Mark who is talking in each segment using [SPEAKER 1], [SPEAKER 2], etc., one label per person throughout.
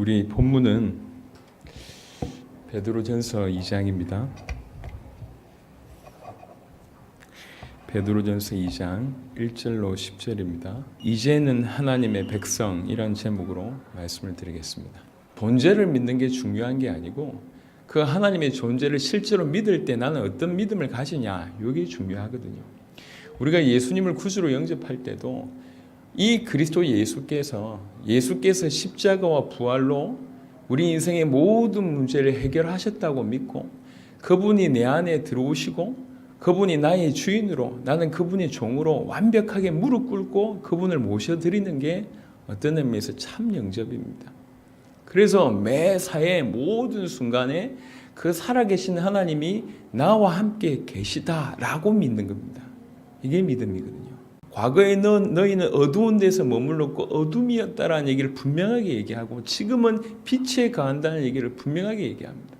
[SPEAKER 1] 우리 본문은 베드로전서 2장입니다. 베드로전서 2장 1절로 10절입니다. 이제는 하나님의 백성이란 제목으로 말씀을 드리겠습니다. 존재를 믿는 게 중요한 게 아니고 그 하나님의 존재를 실제로 믿을 때 나는 어떤 믿음을 가지냐 이게 중요하거든요. 우리가 예수님을 구주로 영접할 때도 이 그리스도 예수께서 예수께서 십자가와 부활로 우리 인생의 모든 문제를 해결하셨다고 믿고 그분이 내 안에 들어오시고 그분이 나의 주인으로 나는 그분의 종으로 완벽하게 무릎 꿇고 그분을 모셔드리는 게 어떤 의미에서 참 영접입니다. 그래서 매 사의 모든 순간에 그 살아계신 하나님이 나와 함께 계시다라고 믿는 겁니다. 이게 믿음이거든요. 과거에 너, 너희는 어두운 데서 머물렀고 어둠이었다라는 얘기를 분명하게 얘기하고 지금은 빛에 가한다는 얘기를 분명하게 얘기합니다.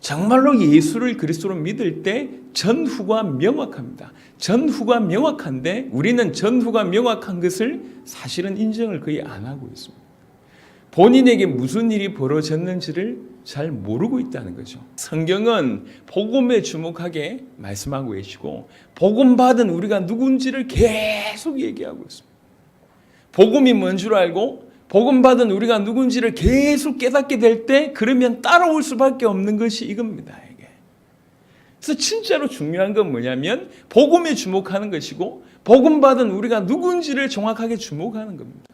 [SPEAKER 1] 정말로 예수를 그리스도로 믿을 때 전후가 명확합니다. 전후가 명확한데 우리는 전후가 명확한 것을 사실은 인정을 거의 안 하고 있습니다. 본인에게 무슨 일이 벌어졌는지를 잘 모르고 있다는 거죠. 성경은 복음에 주목하게 말씀하고 계시고 복음 받은 우리가 누군지를 계속 얘기하고 있습니다. 복음이 뭔 줄 알고 복음 받은 우리가 누군지를 계속 깨닫게 될 때 그러면 따라올 수밖에 없는 것이 이겁니다. 이게. 그래서 진짜로 중요한 건 뭐냐면 복음에 주목하는 것이고 복음 받은 우리가 누군지를 정확하게 주목하는 겁니다.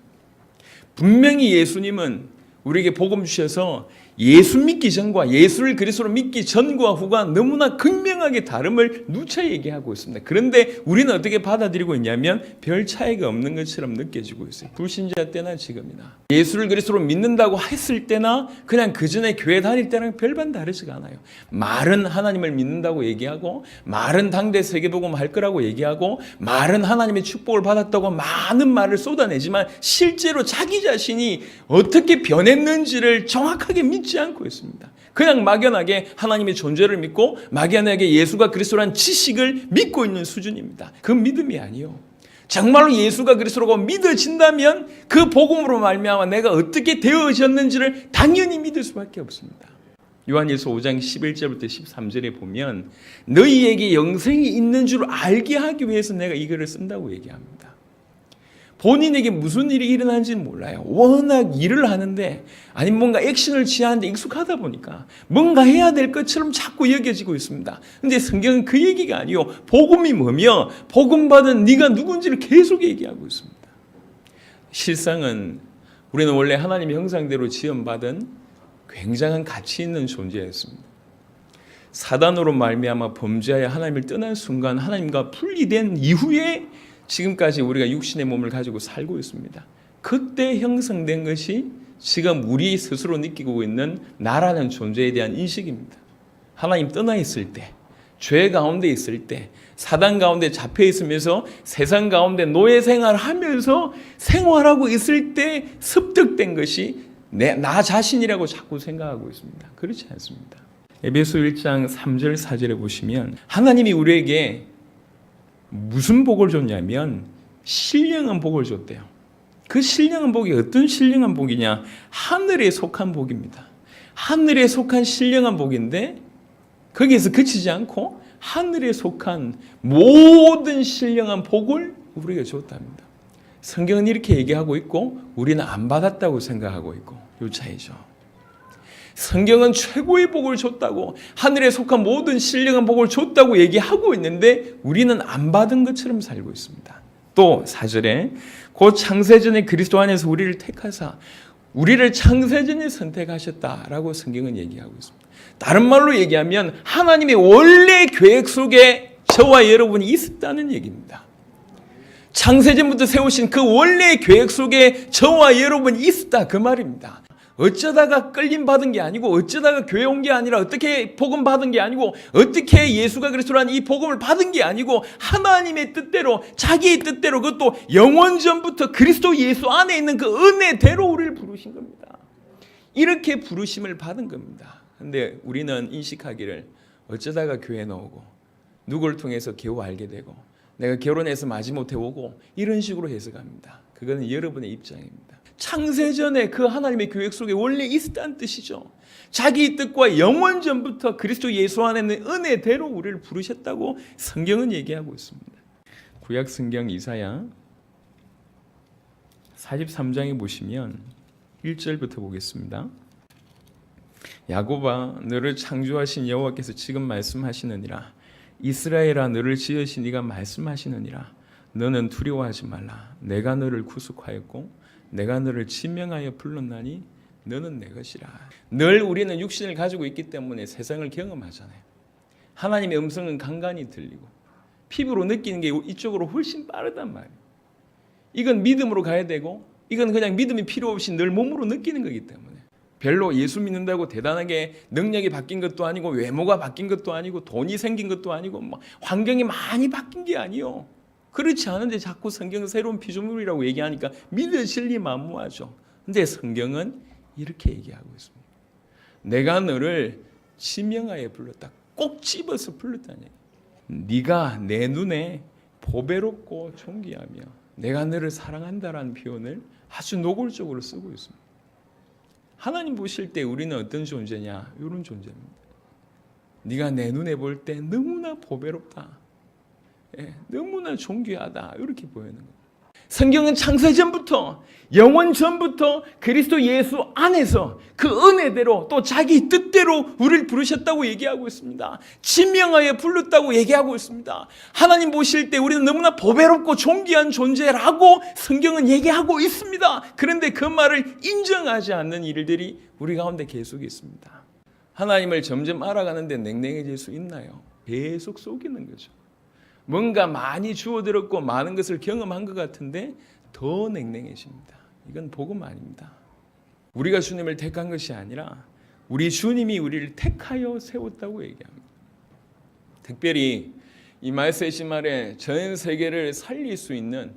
[SPEAKER 1] 분명히 예수님은 우리에게 복음 주셔서 예수 믿기 전과 예수를 그리스도로 믿기 전과 후가 너무나 극명하게 다름을 누차 얘기하고 있습니다. 그런데 우리는 어떻게 받아들이고 있냐면 별 차이가 없는 것처럼 느껴지고 있어요. 불신자 때나 지금이나 예수를 그리스도로 믿는다고 했을 때나 그냥 그 전에 교회 다닐 때랑 별반 다르지가 않아요. 말은 하나님을 믿는다고 얘기하고 말은 당대 세계복음 할 거라고 얘기하고 말은 하나님의 축복을 받았다고 많은 말을 쏟아내지만 실제로 자기 자신이 어떻게 변했는지를 정확하게 믿지 않고 있습니다. 그냥 막연하게 하나님의 존재를 믿고 막연하게 예수가 그리스도란 지식을 믿고 있는 수준입니다. 그 믿음이 아니요. 정말로 예수가 그리스도라고 믿어진다면 그 복음으로 말미암아 내가 어떻게 되어졌는지를 당연히 믿을 수밖에 없습니다. 요한일서 5장 11절부터 13절에 보면 너희에게 영생이 있는 줄 알게 하기 위해서 내가 이 글을 쓴다고 얘기합니다. 본인에게 무슨 일이 일어나는지는 몰라요. 워낙 일을 하는데 아니면 뭔가 액션을 취하는데 익숙하다 보니까 뭔가 해야 될 것처럼 자꾸 여겨지고 있습니다. 근데 성경은 그 얘기가 아니요. 복음이 뭐며 복음 받은 네가 누군지를 계속 얘기하고 있습니다. 실상은 우리는 원래 하나님의 형상대로 지음 받은 굉장한 가치 있는 존재였습니다. 사단으로 말미암아 범죄하여 하나님을 떠난 순간 하나님과 분리된 이후에 지금까지 우리가 육신의 몸을 가지고 살고 있습니다. 그때 형성된 것이 지금 우리 스스로 느끼고 있는 나라는 존재에 대한 인식입니다. 하나님 떠나 있을 때, 죄 가운데 있을 때, 사단 가운데 잡혀 있으면서 세상 가운데 노예 생활 하면서 생활하고 있을 때 습득된 것이 내, 나 자신이라고 자꾸 생각하고 있습니다. 그렇지 않습니다. 에베소 1장 3절 4절에 보시면 하나님이 우리에게 무슨 복을 줬냐면 신령한 복을 줬대요. 그 신령한 복이 어떤 신령한 복이냐? 하늘에 속한 복입니다. 하늘에 속한 신령한 복인데 거기에서 그치지 않고 하늘에 속한 모든 신령한 복을 우리가 줬답니다. 성경은 이렇게 얘기하고 있고 우리는 안 받았다고 생각하고 있고 요 차이죠. 성경은 최고의 복을 줬다고 하늘에 속한 모든 신령한 복을 줬다고 얘기하고 있는데 우리는 안 받은 것처럼 살고 있습니다. 또 4절에 곧 창세전에 그리스도 안에서 우리를 택하사 우리를 창세전에 선택하셨다라고 성경은 얘기하고 있습니다. 다른 말로 얘기하면 하나님의 원래 계획 속에 저와 여러분이 있었다는 얘기입니다. 창세전부터 세우신 그 원래 계획 속에 저와 여러분이 있었다 그 말입니다. 어쩌다가 끌림 받은 게 아니고 어쩌다가 교회 온 게 아니라 어떻게 복음 받은 게 아니고 어떻게 예수가 그리스도라는 이 복음을 받은 게 아니고 하나님의 뜻대로 자기의 뜻대로 그것도 영원 전부터 그리스도 예수 안에 있는 그 은혜대로 우리를 부르신 겁니다. 이렇게 부르심을 받은 겁니다. 근데 우리는 인식하기를 어쩌다가 교회 나오고 누구를 통해서 겨우 알게 되고 내가 결혼해서 마지못해 오고 이런 식으로 해석합니다. 그거는 여러분의 입장입니다. 창세전에 그 하나님의 계획 속에 원래 있었다는 뜻이죠. 자기 뜻과 영원 전부터 그리스도 예수 안에 는 은혜대로 우리를 부르셨다고 성경은 얘기하고 있습니다. 구약 성경 이사야 43장에 보시면 1절부터 보겠습니다. 야곱아 너를 창조하신 여호와께서 지금 말씀하시느니라 이스라엘아 너를 지으신 이가 말씀하시느니라 너는 두려워하지 말라 내가 너를 구속하였고 내가 너를 지명하여 불렀나니 너는 내 것이라. 늘 우리는 육신을 가지고 있기 때문에 세상을 경험하잖아요. 하나님의 음성은 간간히 들리고 피부로 느끼는 게 이쪽으로 훨씬 빠르단 말이에요. 이건 믿음으로 가야 되고 이건 그냥 믿음이 필요 없이 늘 몸으로 느끼는 거기 때문에. 별로 예수 믿는다고 대단하게 능력이 바뀐 것도 아니고 외모가 바뀐 것도 아니고 돈이 생긴 것도 아니고 뭐 환경이 많이 바뀐 게 아니요. 그렇지 않은데 자꾸 성경은 새로운 피조물이라고 얘기하니까 믿으실리 만무하죠. 근데 성경은 이렇게 얘기하고 있습니다. 내가 너를 지명하여 불렀다. 꼭 집어서 불렀다니. 네가 내 눈에 보배롭고 존귀하며 내가 너를 사랑한다라는 표현을 아주 노골적으로 쓰고 있습니다. 하나님 보실 때 우리는 어떤 존재냐? 이런 존재입니다. 네가 내 눈에 볼 때 너무나 보배롭다. 예, 너무나 존귀하다. 이렇게 보이는 거예요. 성경은 창세 전부터 영원 전부터 그리스도 예수 안에서 그 은혜대로 또 자기 뜻대로 우리를 부르셨다고 얘기하고 있습니다. 지명하여 불렀다고 얘기하고 있습니다. 하나님 보실 때 우리는 너무나 보배롭고 존귀한 존재라고 성경은 얘기하고 있습니다. 그런데 그 말을 인정하지 않는 일들이 우리 가운데 계속 있습니다. 하나님을 점점 알아가는데 냉랭해질 수 있나요? 계속 속이는 거죠. 뭔가 많이 주워들었고 많은 것을 경험한 것 같은데 더 냉랭해집니다. 이건 복음 아닙니다. 우리가 주님을 택한 것이 아니라 우리 주님이 우리를 택하여 세웠다고 얘기합니다. 특별히 이 말세시 말에 전 세계를 살릴 수 있는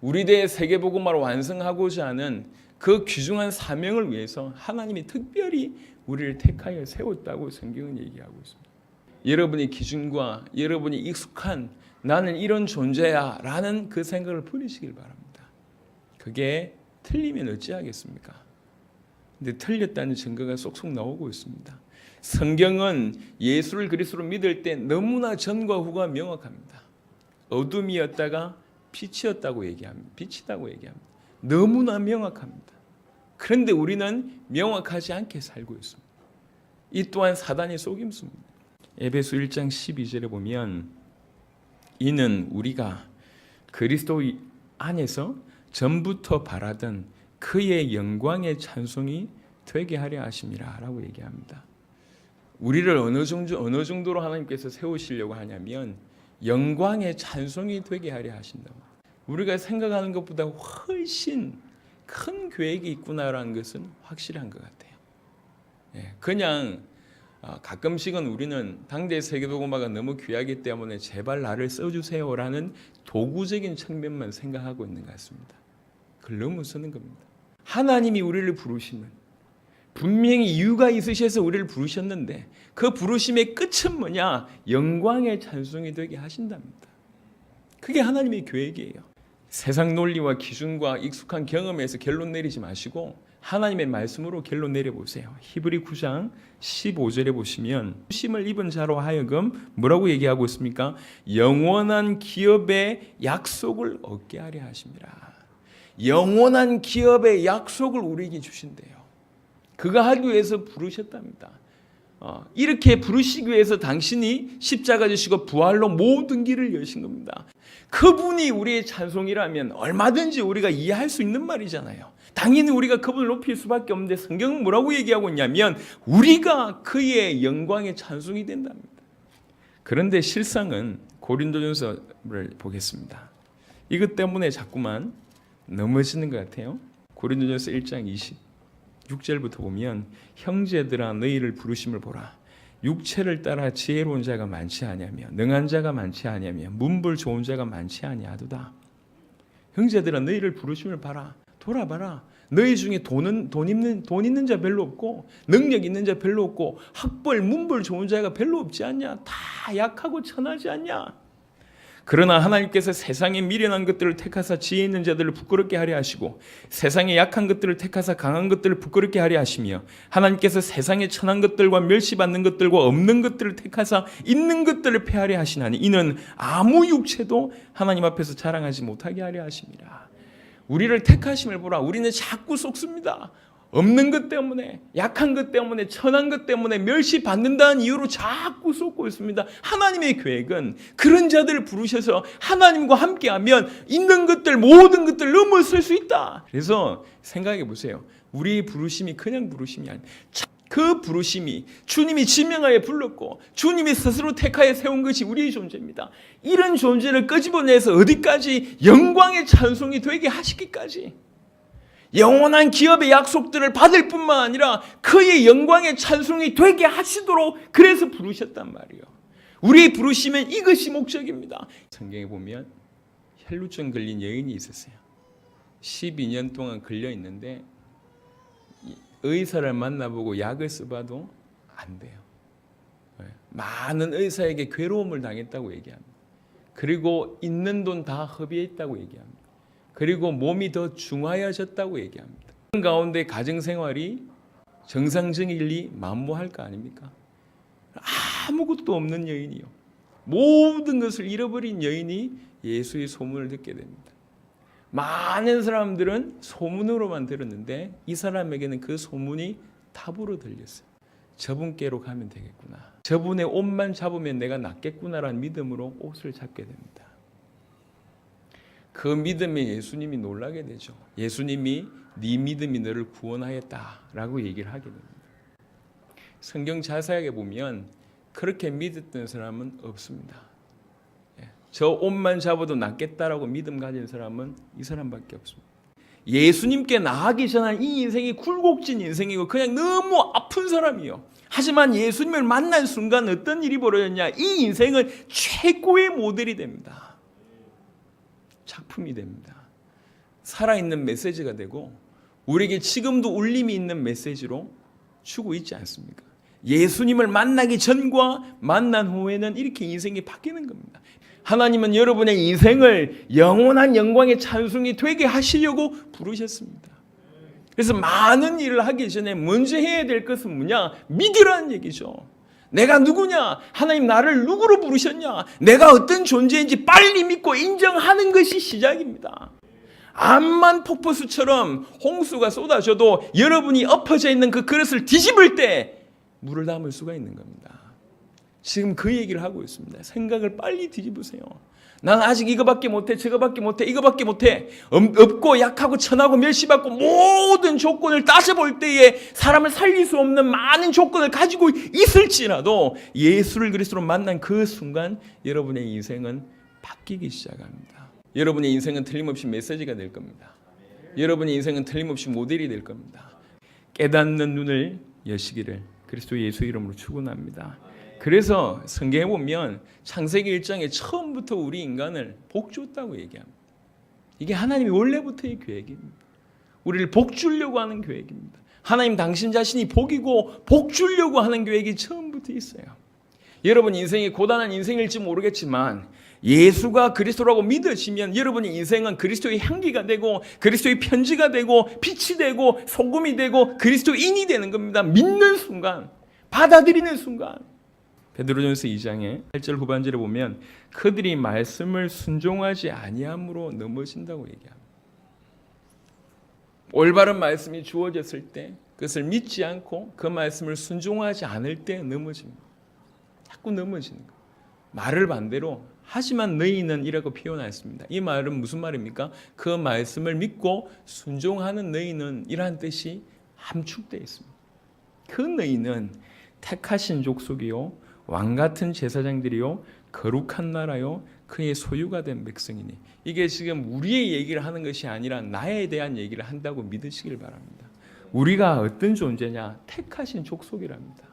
[SPEAKER 1] 우리 대 세계 복음화를 완성하고자 하는 그 귀중한 사명을 위해서 하나님이 특별히 우리를 택하여 세웠다고 성경은 얘기하고 있습니다. 여러분의 기준과 여러분이 익숙한 나는 이런 존재야 라는 그 생각을 버리시길 바랍니다. 그게 틀리면 어찌하겠습니까? 근데 틀렸다는 증거가 쏙쏙 나오고 있습니다. 성경은 예수를 그리스도로 믿을 때 너무나 전과 후가 명확합니다. 어둠이었다가 빛이었다고 얘기합니다. 빛이다고 얘기합니다. 너무나 명확합니다. 그런데 우리는 명확하지 않게 살고 있습니다. 이 또한 사단의 속임수입니다. 에베소 1장 12절에 보면 이는 우리가 그리스도 안에서 전부터 바라던 그의 영광의 찬송이 되게 하려 하심이라라고 얘기합니다. 우리를 어느 정도 어느 정도로 하나님께서 세우시려고 하냐면 영광의 찬송이 되게 하려 하신다. 우리가 생각하는 것보다 훨씬 큰 계획이 있구나라는 것은 확실한 것 같아요. 예, 그냥 아, 가끔씩은 우리는 당대 세계도구마가 너무 귀하기 때문에 제발 나를 써주세요라는 도구적인 측면만 생각하고 있는 것 같습니다. 그걸 너무 쓰는 겁니다. 하나님이 우리를 부르시면 분명히 이유가 있으셔서 우리를 부르셨는데 그 부르심의 끝은 뭐냐? 영광의 찬송이 되게 하신답니다. 그게 하나님의 계획이에요. 세상 논리와 기준과 익숙한 경험에서 결론 내리지 마시고 하나님의 말씀으로 결론 내려보세요. 히브리 9장 15절에 보시면 심을 입은 자로 하여금 뭐라고 얘기하고 있습니까? 영원한 기업의 약속을 얻게 하려 하십니다. 영원한 기업의 약속을 우리에게 주신대요. 그가 하기 위해서 부르셨답니다. 어, 이렇게 부르시기 위해서 당신이 십자가 지시고 부활로 모든 길을 여신 겁니다. 그분이 우리의 찬송이라면 얼마든지 우리가 이해할 수 있는 말이잖아요. 당연히 우리가 그분을 높일 수밖에 없는데 성경은 뭐라고 얘기하고 있냐면 우리가 그의 영광의 찬송이 된답니다. 그런데 실상은 고린도전서를 보겠습니다. 이것 때문에 자꾸만 넘어지는 것 같아요. 고린도전서 1장 26절부터 보면 형제들아 너희를 부르심을 보라. 육체를 따라 지혜로운 자가 많지 아니하며 능한 자가 많지 아니하며 문불 좋은 자가 많지 아니하도다. 형제들아 너희를 부르심을 봐라. 돌아봐라. 너희 중에 돈은 돈 있는 돈 있는 자 별로 없고 능력 있는 자 별로 없고 학벌 문벌 좋은 자가 별로 없지 않냐? 다 약하고 천하지 않냐? 그러나 하나님께서 세상에 미련한 것들을 택하사 지혜 있는 자들을 부끄럽게 하려 하시고 세상에 약한 것들을 택하사 강한 것들을 부끄럽게 하려 하시며 하나님께서 세상에 천한 것들과 멸시받는 것들과 없는 것들을 택하사 있는 것들을 폐하려 하시나니 이는 아무 육체도 하나님 앞에서 자랑하지 못하게 하려 하심이라. 우리를 택하심을 보라. 우리는 자꾸 속습니다. 없는 것 때문에, 약한 것 때문에, 천한 것 때문에 멸시받는다는 이유로 자꾸 쏟고 있습니다. 하나님의 계획은 그런 자들을 부르셔서 하나님과 함께하면 있는 것들, 모든 것들 넘어설 수 있다. 그래서 생각해 보세요. 우리 부르심이 그냥 부르심이 아니에요. 그 부르심이 주님이 지명하여 불렀고 주님이 스스로 택하여 세운 것이 우리의 존재입니다. 이런 존재를 끄집어내서 어디까지 영광의 찬송이 되게 하시기까지 영원한 기업의 약속들을 받을 뿐만 아니라 그의 영광의 찬송이 되게 하시도록 그래서 부르셨단 말이에요. 우리의 부르시면 이것이 목적입니다. 성경에 보면 혈루증 걸린 여인이 있었어요. 12년 동안 걸려 있는데 의사를 만나보고 약을 써봐도 안 돼요. 네. 많은 의사에게 괴로움을 당했다고 얘기합니다. 그리고 있는 돈 다 허비했다고 얘기합니다. 그리고 몸이 더 중하여졌다고 얘기합니다. 그 가운데 가정 생활이 정상적일리 만무할 거 아닙니까? 아무것도 없는 여인이요. 모든 것을 잃어버린 여인이 예수의 소문을 듣게 됩니다. 많은 사람들은 소문으로만 들었는데 이 사람에게는 그 소문이 탑으로 들렸어요. 저분께로 가면 되겠구나. 저분의 옷만 잡으면 내가 낫겠구나라는 믿음으로 옷을 잡게 됩니다. 그 믿음에 예수님이 놀라게 되죠. 예수님이 네 믿음이 너를 구원하였다라고 얘기를 하게 됩니다. 성경 자세하게 보면 그렇게 믿었던 사람은 없습니다. 예, 저 옷만 잡아도 낫겠다라고 믿음 가진 사람은 이 사람밖에 없습니다. 예수님께 나가기 전에 이 인생이 굴곡진 인생이고 그냥 너무 아픈 사람이요. 하지만 예수님을 만난 순간 어떤 일이 벌어졌냐? 이 인생은 최고의 모델이 됩니다. 작품이 됩니다. 살아있는 메시지가 되고 우리에게 지금도 울림이 있는 메시지로 주고 있지 않습니까? 예수님을 만나기 전과 만난 후에는 이렇게 인생이 바뀌는 겁니다. 하나님은 여러분의 인생을 영원한 영광의 찬송이 되게 하시려고 부르셨습니다. 그래서 많은 일을 하기 전에 먼저 해야 될 것은 뭐냐? 믿으라는 얘기죠. 내가 누구냐? 하나님 나를 누구로 부르셨냐? 내가 어떤 존재인지 빨리 믿고 인정하는 것이 시작입니다. 암만 폭포수처럼 홍수가 쏟아져도 여러분이 엎어져 있는 그 그릇을 뒤집을 때 물을 담을 수가 있는 겁니다. 지금 그 얘기를 하고 있습니다. 생각을 빨리 뒤집으세요. 난 아직 이거밖에 못해, 저거밖에 못해, 이거밖에 못해. 없고 약하고 천하고 멸시받고 모든 조건을 따져볼 때에 사람을 살릴 수 없는 많은 조건을 가지고 있을지라도 예수를 그리스도로 만난 그 순간 여러분의 인생은 바뀌기 시작합니다. 여러분의 인생은 틀림없이 메시지가 될 겁니다. 여러분의 인생은 틀림없이 모델이 될 겁니다. 깨닫는 눈을 여시기를 그리스도 예수 이름으로 축원합니다. 그래서 성경에 보면 창세기 1장에 처음부터 우리 인간을 복 줬다고 얘기합니다. 이게 하나님이 원래부터의 계획입니다. 우리를 복 주려고 하는 계획입니다. 하나님 당신 자신이 복이고 복 주려고 하는 계획이 처음부터 있어요. 여러분 인생이 고단한 인생일지 모르겠지만 예수가 그리스도라고 믿으시면 여러분의 인생은 그리스도의 향기가 되고 그리스도의 편지가 되고 빛이 되고 소금이 되고 그리스도인이 되는 겁니다. 믿는 순간, 받아들이는 순간. 베드로전서 2장의 8절 후반절에 보면 그들이 말씀을 순종하지 아니함으로 넘어진다고 얘기합니다. 올바른 말씀이 주어졌을 때 그것을 믿지 않고 그 말씀을 순종하지 않을 때 넘어집니다. 자꾸 넘어지는 거. 말을 반대로 하지만 너희는 이라고 표현했습니다. 이 말은 무슨 말입니까? 그 말씀을 믿고 순종하는 너희는 이러한 뜻이 함축되어 있습니다. 그 너희는 택하신 족속이요 왕 같은 제사장들이요 거룩한 나라요 그의 소유가 된 백성이니 이게 지금 우리의 얘기를 하는 것이 아니라 나에 대한 얘기를 한다고 믿으시길 바랍니다. 우리가 어떤 존재냐 택하신 족속이랍니다.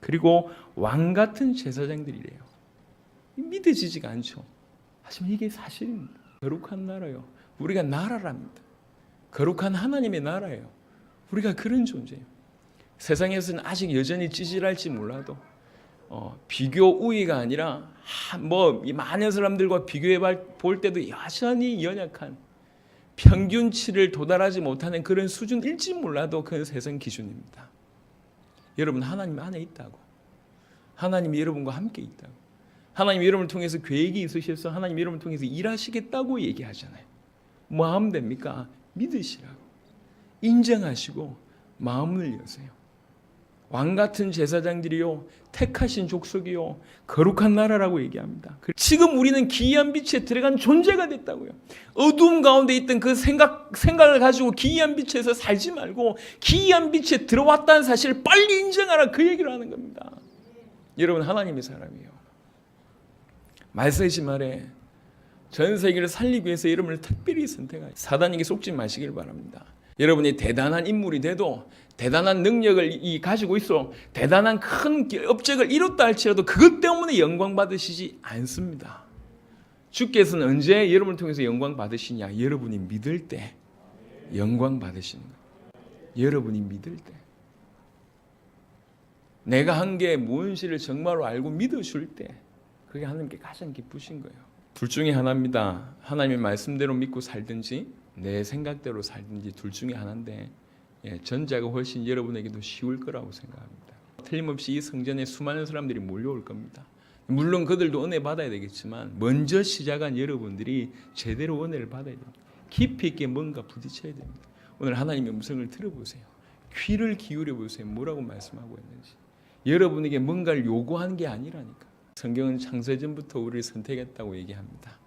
[SPEAKER 1] 그리고 왕 같은 제사장들이래요. 믿어지지가 않죠. 하지만 이게 사실입니다. 거룩한 나라요. 우리가 나라랍니다. 거룩한 하나님의 나라예요. 우리가 그런 존재예요. 세상에서는 아직 여전히 찌질할지 몰라도 어, 비교 우위가 아니라 하, 뭐이 많은 사람들과 비교해 볼 때도 여전히 연약한 평균치를 도달하지 못하는 그런 수준일지 몰라도 그건 세상 기준입니다. 여러분 하나님 안에 있다고. 하나님이 여러분과 함께 있다고. 하나님 여러분을 통해서 계획이 있으셔서 하나님 여러분을 통해서 일하시겠다고 얘기하잖아요. 뭐 하면 됩니까? 믿으시라고. 인정하시고 마음을 여세요. 왕 같은 제사장들이요 택하신 족속이요 거룩한 나라라고 얘기합니다. 그- 지금 우리는 기이한 빛에 들어간 존재가 됐다고요. 어두움 가운데 있던 그 생각 생각을 가지고 기이한 빛에서 살지 말고 기이한 빛에 들어왔다는 사실을 빨리 인정하라 그 얘기를 하는 겁니다. 여러분 하나님의 사람이에요. 말세지 말에 전 세계를 살리기 위해서 여러분을 특별히 선택하여 사단에게 속지 마시길 바랍니다. 여러분이 대단한 인물이 돼도 대단한 능력을 이 가지고 있어 대단한 큰 업적을 이뤘다 할지라도 그것 때문에 영광 받으시지 않습니다. 주께서는 언제 여러분을 통해서 영광 받으시냐? 여러분이 믿을 때 영광 받으시는 거예요. 여러분이 믿을 때 내가 한 게 무엇인지를 정말로 알고 믿어줄 때 그게 하나님께 가장 기쁘신 거예요. 둘 중에 하나입니다. 하나님의 말씀대로 믿고 살든지 내 생각대로 살든지 둘 중에 하나인데 예, 전자가 훨씬 여러분에게도 쉬울 거라고 생각합니다. 틀림없이 이 성전에 수많은 사람들이 몰려올 겁니다. 물론 그들도 은혜 받아야 되겠지만 먼저 시작한 여러분들이 제대로 은혜를 받아야 됩니다. 깊이 있게 뭔가 부딪혀야 됩니다. 오늘 하나님의 음성을 들어보세요. 귀를 기울여 보세요. 뭐라고 말씀하고 있는지. 여러분에게 뭔가를 요구한 게 아니라니까. 성경은 창세전부터 우리를 선택했다고 얘기합니다.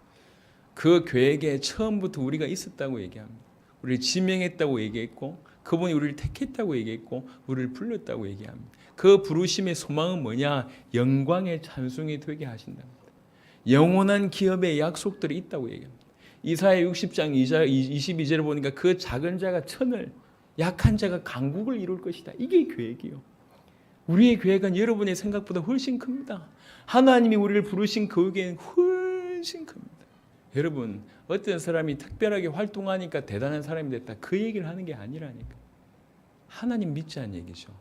[SPEAKER 1] 그 계획에 처음부터 우리가 있었다고 얘기합니다. 우리를 지명했다고 얘기했고 그분이 우리를 택했다고 얘기했고 우리를 불렀다고 얘기합니다. 그 부르심의 소망은 뭐냐? 영광의 찬송이 되게 하신답니다. 영원한 기업의 약속들이 있다고 얘기합니다. 이사야 60장 22절을 보니까 그 작은 자가 천을 약한 자가 강국을 이룰 것이다. 이게 계획이요. 우리의 계획은 여러분의 생각보다 훨씬 큽니다. 하나님이 우리를 부르신 그 계획은 훨씬 큽니다. 여러분 어떤 사람이 특별하게 활동하니까 대단한 사람이 됐다. 그 얘기를 하는 게 아니라니까. 하나님 믿자는 얘기죠.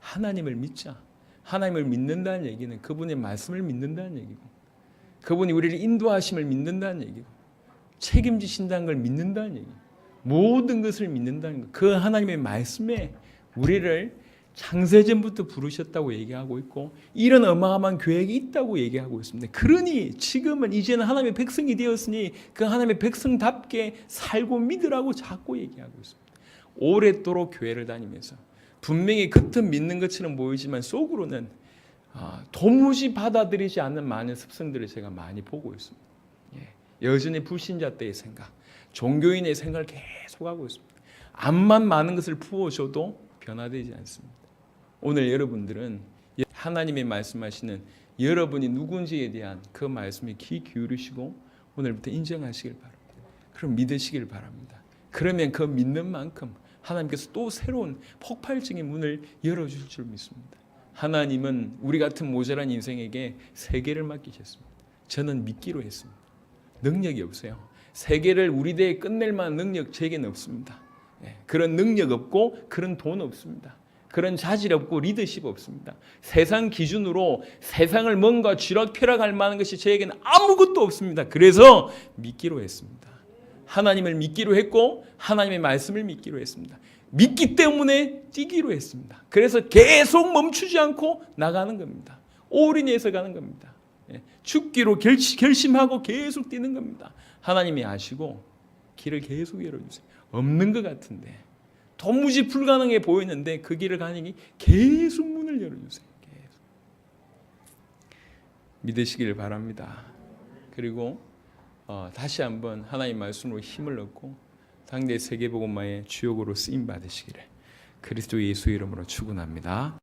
[SPEAKER 1] 하나님을 믿자. 하나님을 믿는다는 얘기는 그분의 말씀을 믿는다는 얘기고 그분이 우리를 인도하심을 믿는다는 얘기고 책임지신다는 걸 믿는다는 얘기 모든 것을 믿는다는 것 그 하나님의 말씀에 우리를 창세전부터 부르셨다고 얘기하고 있고 이런 어마어마한 계획이 있다고 얘기하고 있습니다. 그러니 지금은 이제는 하나님의 백성이 되었으니 그 하나님의 백성답게 살고 믿으라고 자꾸 얘기하고 있습니다. 오랫도록 교회를 다니면서 분명히 겉은 믿는 것처럼 보이지만 속으로는 아, 도무지 받아들이지 않는 많은 습성들을 제가 많이 보고 있습니다. 예, 여전히 불신자 때의 생각, 종교인의 생각을 계속하고 있습니다. 암만 많은 것을 부어줘도 변화되지 않습니다. 오늘 여러분들은 하나님의 말씀하시는 여러분이 누군지에 대한 그 말씀에 귀 기울이시고 오늘부터 인정하시길 바랍니다. 그럼 믿으시길 바랍니다. 그러면 그 믿는 만큼 하나님께서 또 새로운 폭발적인 문을 열어주실 줄 믿습니다. 하나님은 우리 같은 모자란 인생에게 세계를 맡기셨습니다. 저는 믿기로 했습니다. 능력이 없어요. 세계를 우리 대에 끝낼 만한 능력 제게는 없습니다. 예, 그런 능력 없고 그런 돈 없습니다. 그런 자질 없고 리더십 없습니다. 세상 기준으로 세상을 뭔가 쥐락펴락할 만한 것이 저에게는 아무것도 없습니다. 그래서 믿기로 했습니다. 하나님을 믿기로 했고 하나님의 말씀을 믿기로 했습니다. 믿기 때문에 뛰기로 했습니다. 그래서 계속 멈추지 않고 나가는 겁니다. 올인해서 가는 겁니다. 예, 죽기로 결심하고 계속 뛰는 겁니다. 하나님이 아시고 길을 계속 열어주세요. 없는 것 같은데 도무지 불가능해 보이는데 그 길을 가니 계속 문을 열어주세요. 계속. 믿으시길 바랍니다. 그리고 어, 다시 한번 하나님 말씀으로 힘을 얻고 상대 세계복음화의 주역으로 쓰임 받으시기를 그리스도 예수 이름으로 축원합니다.